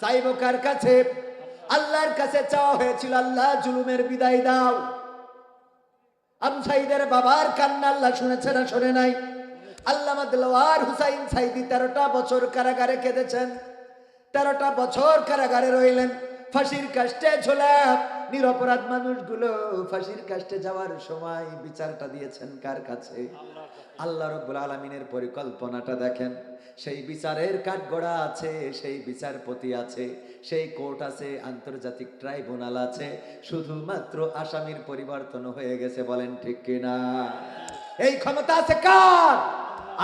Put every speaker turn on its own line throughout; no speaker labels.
চাইব কার কাছে? আল্লাহর কাছে চাওয়া হয়েছিল, আল্লাহ জুলুমের বিদায় দাও। আমসাইদের বাবার কান্না আল্লাহ শুনেছে না শোনে নাই? আল্লামা দিলওয়ার হুসাইন সাইদি তেরোটা বছর কারাগারে কেঁদেছেন। তেরোটা বছর কারাগারে রইলেন। ফাঁসির কাষ্টে ঝোলাপ, নিরপরাধ মানুষগুলো ফাঁসির কাষ্টে যাওয়ার সময় বিচারটা দিয়েছেন কার কাছে? আল্লাহ রব্বুল আলমিনের পরিকল্পনাটা দেখেন। সেই বিচারের কাঠগড়া আছে, সেই বিচারপতি আছে, সেই কোর্ট আছে, আন্তর্জাতিক ট্রাইব্যুনাল আছে। শুধুমাত্র আসামির পরিবর্তন হয়ে গেছে, বলেন ঠিক কিনা? এই ক্ষমতা আছে কার?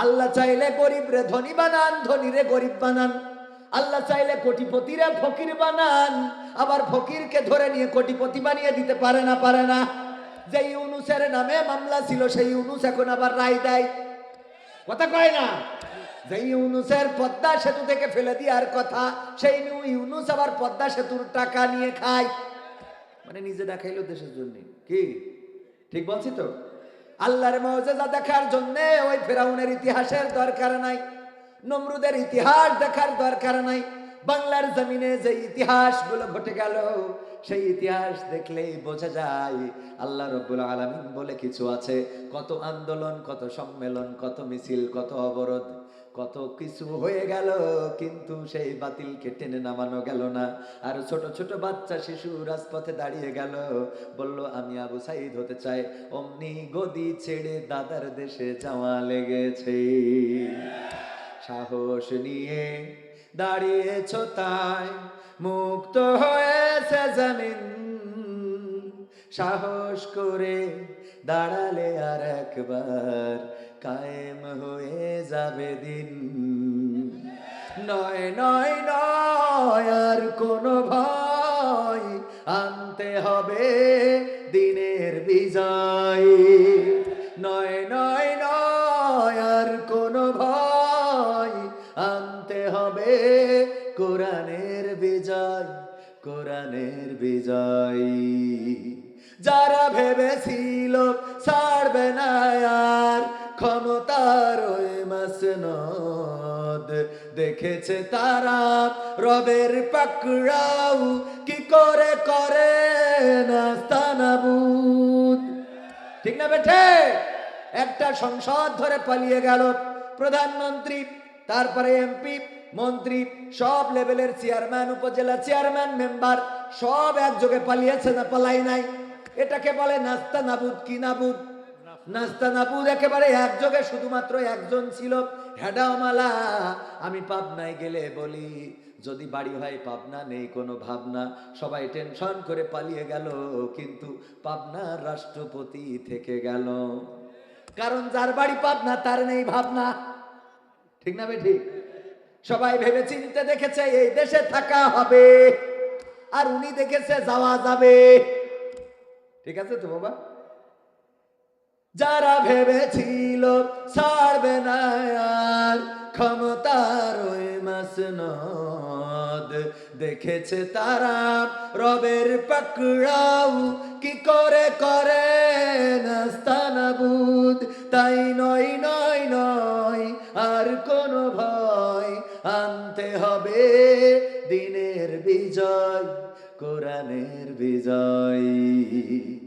আল্লাহ চাইলে গরিব রে ধনী বানান, ধনী রে গরিব বানান। আল্লাহ চাইলে কোটিপতিরে ফকির বানান। আবার ফকিরকে ধরে নিয়ে কোটিপতি বানিয়ে দিতে পারে না পারে না। যে ইউনুসের নামে মামলা ছিল, সেই ইউনুস এখন আবার রায় দেয়। কথা কয় না? ইউনুসের পদ্মা সেতু থেকে ফেলে দেওয়ার কথা, সেই ইউনুস আবার পদ্মা সেতুর টাকা নিয়ে খায়। মানে নিজে দেখাইলো দেশের জন্য। কি? ঠিক বলছি তো? আল্লাহর মজেজা দেখার জন্য ওই ফেরাউনের ইতিহাসের দরকার নাই, নমরুদের ইতিহাস দেখার দরকার নাই। বাংলার জমিনে যে ইতিহাসগুলো ঘটে গেল, সেই ইতিহাস দেখলেই বোঝা যায়, আল্লাহ রব্বুল আলামিন বলে কিছু আছে। কত আন্দোলন, কত সম্মেলন, কত মিছিল, কত অবরোধ। কত কিছু হয়ে গেল, কিন্তু সেই বাতিলকে টেনে নামানো গেল না। আর ছোট ছোট বাচ্চা শিশু রাজপথে দাঁড়িয়ে গেল, বলল, আমি আবু সাইদ হতে চাই। অমনি গদি ছেড়ে দাদার দেশে যাওয়া লেগেছে। সাহস নিয়ে দাঁড়িয়েছ তাই, মুক্ত হয়েছে জমিন। সাহস করে দাঁড়ালে আর একবার কায়েম হয়ে যাবে দিন। নয় নয় নয়, আর কোনো ভয় আনতে হবে দিনের বিজয়। নয় নয় নয়, আর কোনো ভয় আনতে হবে কোরআনের বিজয় কোরআনের বিজয়। যারা ভেবেছিল ছাড়বে না আর ক্ষমতার ওই মাসনদ। দেখেছে তারা রবের পাকড়াও। কি করে করে নাস্তানাবুদ ঠিক না বেঠে? একটা সংসদ ধরে পালিয়ে গেল প্রধানমন্ত্রী, তারপরে এমপি, মন্ত্রী, সব লেভেলের চেয়ারম্যান, উপজেলা চেয়ারম্যান, মেম্বার, সব একযোগে পালিয়েছে না, পালাই নাই। এটাকে বলে নাস্তা নাবুদ কি নাবুদ? নাস্তা নাবুদ একেবারে একযোগে শুধুমাত্র একজন ছিল। হেডাওমালা আমি পাবনায় গেলে বলি, যদি বাড়ি হয় পাবনা নেই কোনো ভাবনা। সবাই টেনশন করে পালিয়ে গেল, কিন্তু পাবনা রাষ্ট্রপতি থেকে গেল। কারণ যার বাড়ি পাবনা, তার নেই ভাবনা। ঠিক না বে ঠিক সবাই ভেবে চিনতে দেখেছে, এই দেশে থাকা হবে। আর উনি দেখেছে যাওয়া যাবে। ঠিক আছে তো, বাবা? যারা ভেবেছিল ছাড়বে না আর ক্ষমতার ওই দেখেছে তারা রবের পাকড়াও কি করে করে নাস্তানাবুদ। তাই নয় নয় নয়, আর কোনো ভয় আনতে হবে। দিনের বিজয়, কোরআনের বিজয়।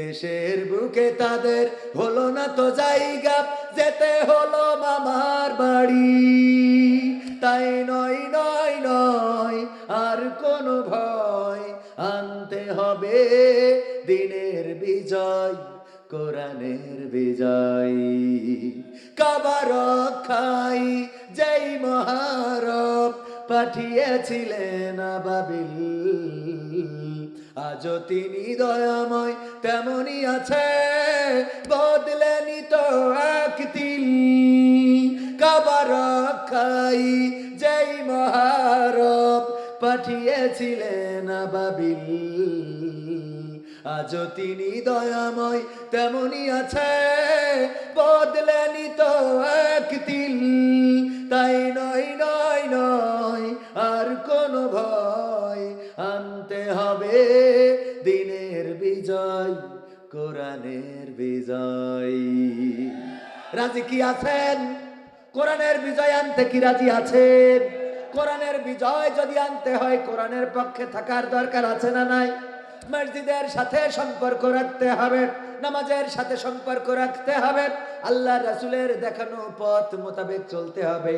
দেশের বুকে তাদের হলো না তো জায়গা, যেতে হলো মামার বাড়ি। তাই নয় নয় নয়, আর কোনো ভয় আনতে হবে দিনের বিজয়, কোরআনের বিজয়। কাবার খাই যেই মহারব পাঠিয়েছিলেন আবাবিল। আজও তিনি দয়াময়, তেমনই আছে। বদলেনি তো এক কাবার খাই যেই মহারব পাঠিয়েছিলেন আবাবিল। আজও তিনি দয়াময় তেমনি আছে। বদলেনি তো এক তিল তাই নয় বিজয়, কোরআনের বিজয়। রাজি কি আছেন? কোরআনের বিজয় আনতে কি রাজি আছেন? কোরআনের বিজয় যদি আনতে হয়, কোরআনের পক্ষে থাকার দরকার আছে না নাই? মসজিদের সাথে সম্পর্ক রাখতে হবে, নামাজের সাথে সম্পর্ক রাখতে হবে, আল্লাহ রাসুলের দেখানো পথ মোতাবেক চলতে হবে,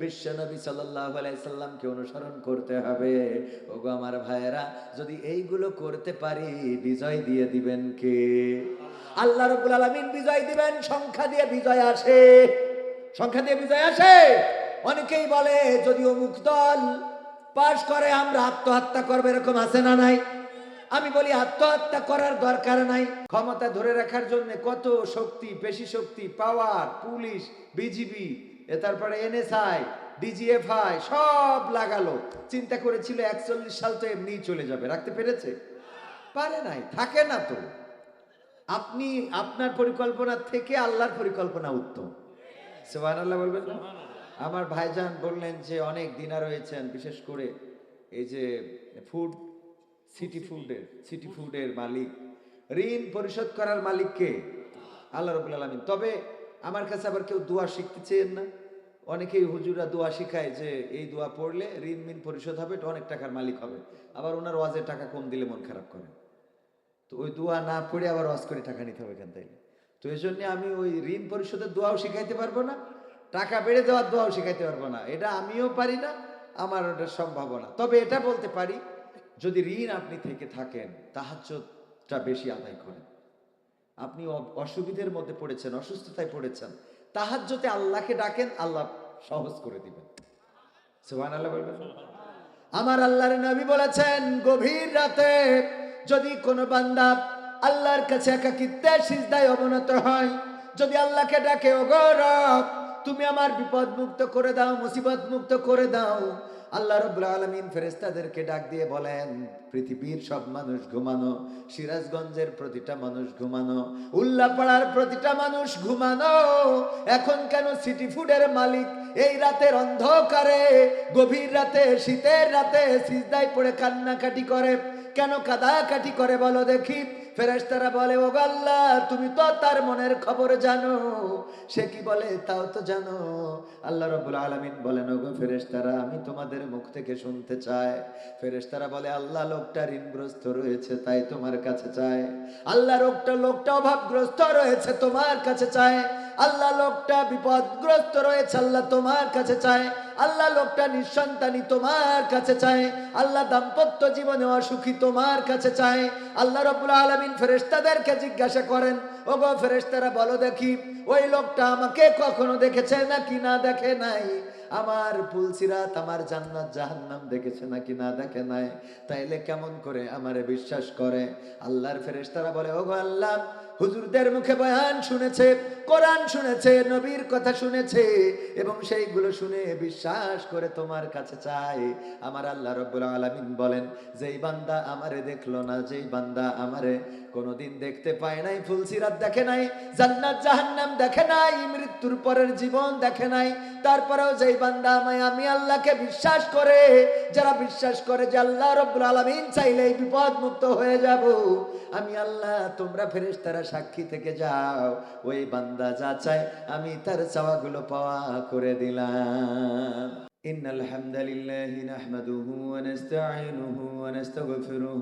বিশ্ব নবী সাল্লামকে অনুসরণ করতে হবে। ওগো আমার ভাইয়েরা, যদি এইগুলো করতে পারি, বিজয় দিয়ে দিবেন কে? আল্লাহ রবুল আলমিন বিজয় দিবেন, সংখ্যা দিয়ে বিজয় আসে। সংখ্যা দিয়ে বিজয় আসে। অনেকেই বলে, যদি অমুক দল পাশ করে, আমরা আত্মহত্যা করব, এরকম আছে না নাই? আমি বলি, আত্মহত্যা করার দরকার নাই। ক্ষমতা ধরে রাখার জন্য কত শক্তি পেশি শক্তি পাওয়ার পুলিশ বিজিবি তারপরে এনএসআই ডিজিএফআই সব লাগালো। চিন্তা করেছিল একচল্লিশ সাল তো এমনি চলে যাবে। রাখতে পেরেছে? পারে নাই, থাকে না তো। আপনি, আপনার পরিকল্পনা থেকে আল্লাহর পরিকল্পনা উত্তম। সোহান আল্লাহ বলবেন? আমার ভাইজান বললেন যে, অনেক দিনা রয়েছেন বিশেষ করে এই যে ফুড সিটি ফুডের সিটি ফুডের মালিক। ঋণ পরিশোধ করার মালিক কে? আল্লাহ রবুল আলমিন। তবে আমার কাছে আবার কেউ দোয়া শিখতে চেয়েন না। অনেকেই হুজুরা দোয়া শিখায় যে এই দোয়া পড়লে ঋণ মিন পরিশোধ হবে এটা অনেক টাকার মালিক হবে। আবার ওনার ওয়াজের টাকা কম দিলে মন খারাপ করে। তো ওই দোয়া না পড়ে আবার ওয়াজ করে টাকা নিতে হবে কেন তাইলে? তো এই জন্যে আমি ওই ঋণ পরিশোধের দোয়াও শিখাইতে পারব না টাকা বেড়ে দেওয়ার দোয়াও শিখাইতে পারব না। এটা আমিও পারি না আমার ওটা সম্ভাবনা। তবে এটা বলতে পারি যদি ঋণ আপনি থেকে থাকেন, তাহাজ্জুদটা বেশি আদায় করেন। আপনি অসুবিধের মধ্যে পড়েছেন, অসুস্থতায় পড়েছেন তাহাজ্জতে আল্লাহকে ডাকেন, আল্লাহ সহজ করে দিবেন। সুবহান আল্লাহ বলবেন? আমার আল্লাহর নবী বলেছেন, গভীর রাতে যদি কোনো বান্দা আল্লাহর কাছে একাকিত্বে সিজদায় অবনত হয়, যদি আল্লাহকে ডাকে ও গৌরব তুমি আমার বিপদ মুক্ত করে দাও মুসিবত মুক্ত করে দাও আল্লাহ রব্বুল আলমিন ফেরেস্তাদেরকে ডাক দিয়ে বলেন, পৃথিবীর সব মানুষ ঘুমানো, সিরাজগঞ্জের প্রতিটা মানুষ ঘুমানো, উল্লাপাড়ার প্রতিটা মানুষ ঘুমানো, এখন কেন সিটি ফুডের মালিক এই রাতের অন্ধকারে, গভীর রাতে, শীতের রাতে সিজদায় পড়ে কান্নাকাটি করে, কেন কাদাকাটি করে বলো দেখি? ফেরেশতারা বলে ও আল্লাহ, তুমি তো তার মনের খবর জানো। সে কি বলে? তাও তো জানো। আল্লাহ রব্বুল আলামিন বলেন, ওগো ফেরেশতারা, আমি তোমাদের মুখ থেকে শুনতে চাই। ফেরেশতারা বলে, আল্লাহ লোকটা ঋণগ্রস্ত রয়েছে, তাই তোমার কাছে চায়। আল্লাহ লোকটা লোকটা অভাবগ্রস্ত রয়েছে, তোমার কাছে চায়। আল্লাহ লোকটা বিপদগ্রস্ত রয়েছে, আল্লাহ তোমার কাছে চায়। আল্লাহ লোকটা নিঃসন্তানী তোমার কাছে চায়। আল্লাহ দাম্পত্য জীবনে অসুখী তোমার কাছে চায়। আল্লাহ রব্বুল আলমিন ফেরেশতাদেরকে জিজ্ঞাসা করেন ও গো ফেরেশতারা, বলো দেখি, ওই লোকটা আমাকে কখনো দেখেছে নাকি না দেখে নাই? আমার পুলসিরাত আমার জান্নাত জাহান্নাম দেখেছে নাকি না দেখে নাই? তাইলে কেমন করে আমারে বিশ্বাস করে? আল্লাহর ফেরেশতারা বলে, ওগো আল্লাহ হুজুরদের মুখে বয়ান শুনেছে, কোরআন শুনেছে, নবীর কথা শুনেছে, এবং সেইগুলো শুনে বিশ্বাস করে তোমার কাছে চায়। আমার আল্লাহ রব্বুল আলমিন বলেন, যেই বান্দা আমারে দেখল না, যেই বান্দা আমারে কোনোদিন দেখতে পায় নাই ফুলসিরাত দেখে নাই জান্নাত জাহান্নাম দেখে নাই মৃত্যুর পরের জীবন দেখে নাই তারপরেও যেই বান্দা আমায় আমি আল্লাহকে বিশ্বাস করে যারা বিশ্বাস করে যে আল্লাহ রব্বুল আলামিন চাইলেই বিপদ মুক্ত হয়ে যাব আমি আল্লাহ তোমরা ফেরেশতারা সাক্ষী থেকে যাও ওই বান্দা যা চায় আমি তার চাওয়াগুলো পাওয়া করে দিলাম إن الحمد لله نحمده ونستعينه ونستغفره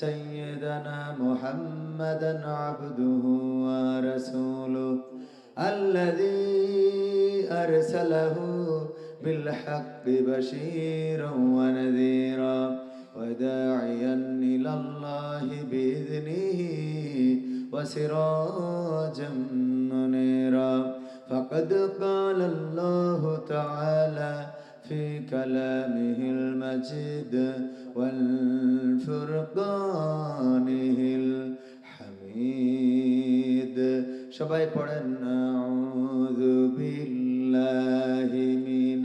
سيدنا محمدا عبده ورسوله الذي أرسله بالحق بشيرا ونذيرا
وداعيا إلى الله بإذنه وسراجا منيرا. فقد قال الله تعالى في كلامه المجيد والفرقانه الحميد সবাই পড়েন أعوذ بالله من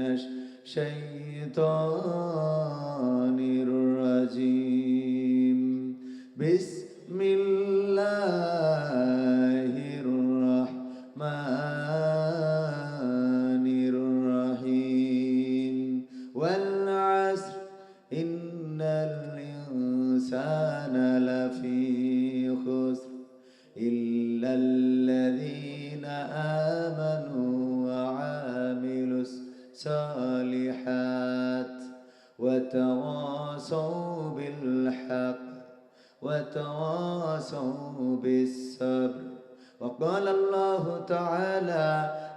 الشيطان الرجيم بسم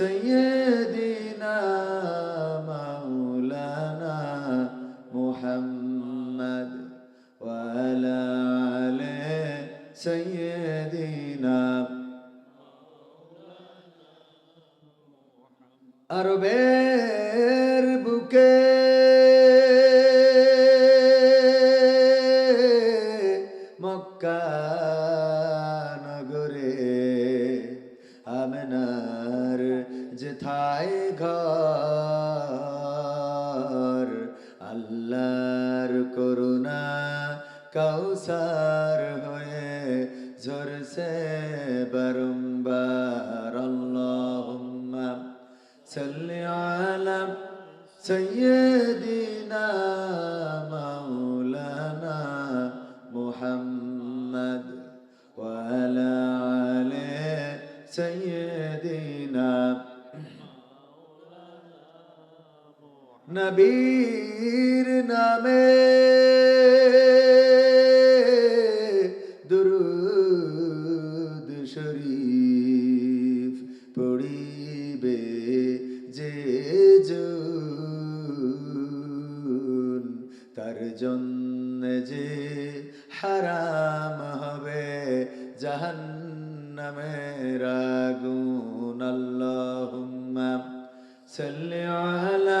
سيدنا مولانا محمد وعلى آله سيدنا محمد. নবীর নামে দুরুদ শরীফ পড়িবে যে তার জন্য যে হারাম হবে জাহান্নামের আগুন। আল্লাহুম্মা সাল্লি আলা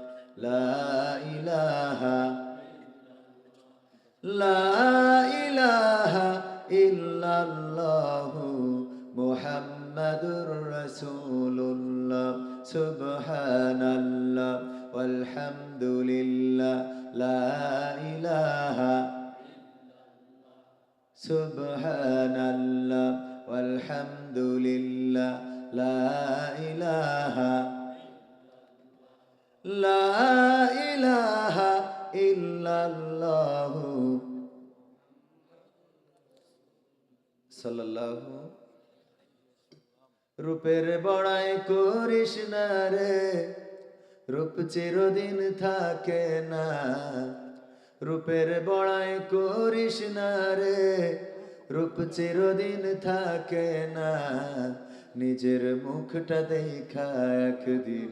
لا إله لا إله إلا الله محمد رسول الله سبحان الله والحمد لله لا إله سبحان الله والحمد لله لا إله লা ইলাহা রূপের বড়াই করিস না রে, রূপ চিরদিন থাকে না। রূপের বড়াই করিস না রে, রূপ চিরদিন থাকে না। নিজের মুখটা দেখা একদিন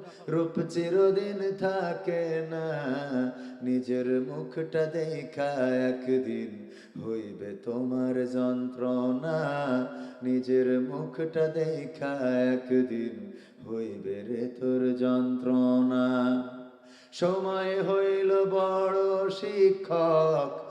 রূপ চিরদিন থাকে না। নিজের মুখটা দেখা একদিন হইবে তোমার যন্ত্রণা। নিজের মুখটা দেখা একদিন হইবে রে তোর যন্ত্রণা। সময় হইল বড় শিক্ষক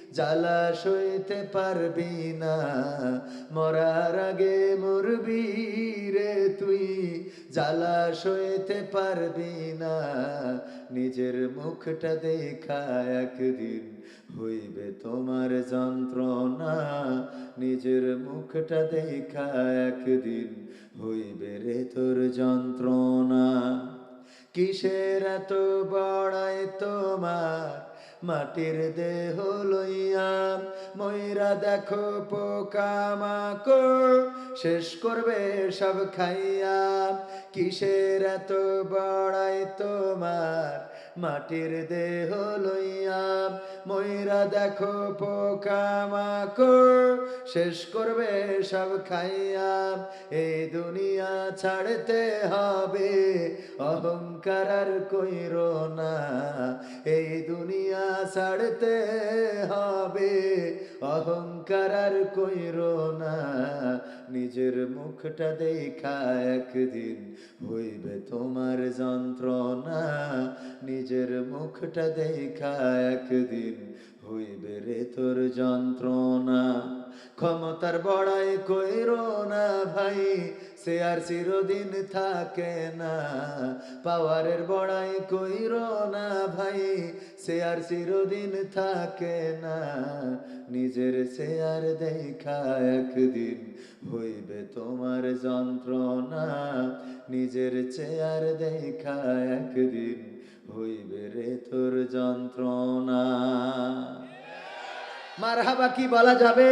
জ্বালা সইতে পারবি না। মরার আগে মরবি রে তুই। জ্বালা সইতে পারবি না। নিজের মুখটা দেখা একদিন হইবে তোমার যন্ত্রণা। নিজের মুখটা দেখা একদিন হইবে রে তোর যন্ত্রণা। কিসের এত বড়াই তোমার মাটির দেহ লইয়া ময়রা দেখো পোকা মাকড়। শেষ করবে সব খাইয়া। কিসের এত বড়াই তোমার? মাটির দেহ লইয়া ময়রা দেখো পোকা মাকড়। শেষ করবে সব খাইয়া এই দুনিয়া ছাড়তে হবে। অহংকার আর কইর না, এই দুনিয়া ছাড়তে হবে। অহংকার আর কইর না, নিজের মুখটা দেখা একদিন হইবে তোমার যন্ত্রণা। নিজের মুখটা দেখা একদিন হইবে রে তোর যন্ত্রণা। ক্ষমতার বড়াই কইর না ভাই সে আর চিরদিন থাকে না। পাওয়ারের বড়াই কইর না ভাই, সে আর চিরদিন থাকে না। নিজের সে আর দেখা একদিন হইবে তোমার যন্ত্রণা। নিজের চেয়ার দেখা একদিন হইবে রে তোর যন্ত্রণা।
মারহাবা কি বলা যাবে?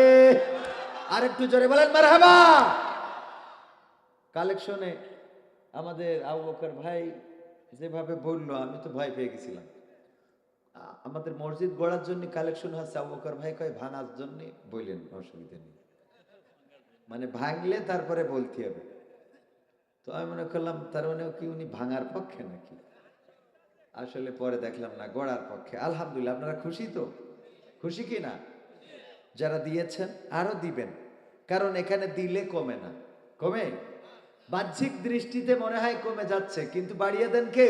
আর একটু জোরে বলেন মারহাবা। কালেকশনে আমাদের আবু বকর ভাই যেভাবে বলল, আমি তো ভয় পেয়ে গেছিলাম। আমাদের মসজিদ গড়ার জন্য কালেকশন হচ্ছে আবু বকর ভাই কয়, ভাঙার জন্য বললেন অসুবিধা নেই মানে ভাঙলে তারপরে বলতে হবে। তো আমি মনে করলাম, তার মানে কি উনি ভাঙার পক্ষে নাকি? আসলে পরে দেখলাম না, গড়ার পক্ষে। আলহামদুলিল্লাহ, আপনারা খুশি তো? খুশি কি না? যারা দিয়েছেন, আরও দিবেন। কারণ এখানে দিলে কমে না। কমে? বাহ্যিক দৃষ্টিতে মনে হয় কমে যাচ্ছে কিন্তু বাড়িয়ে দেন কে?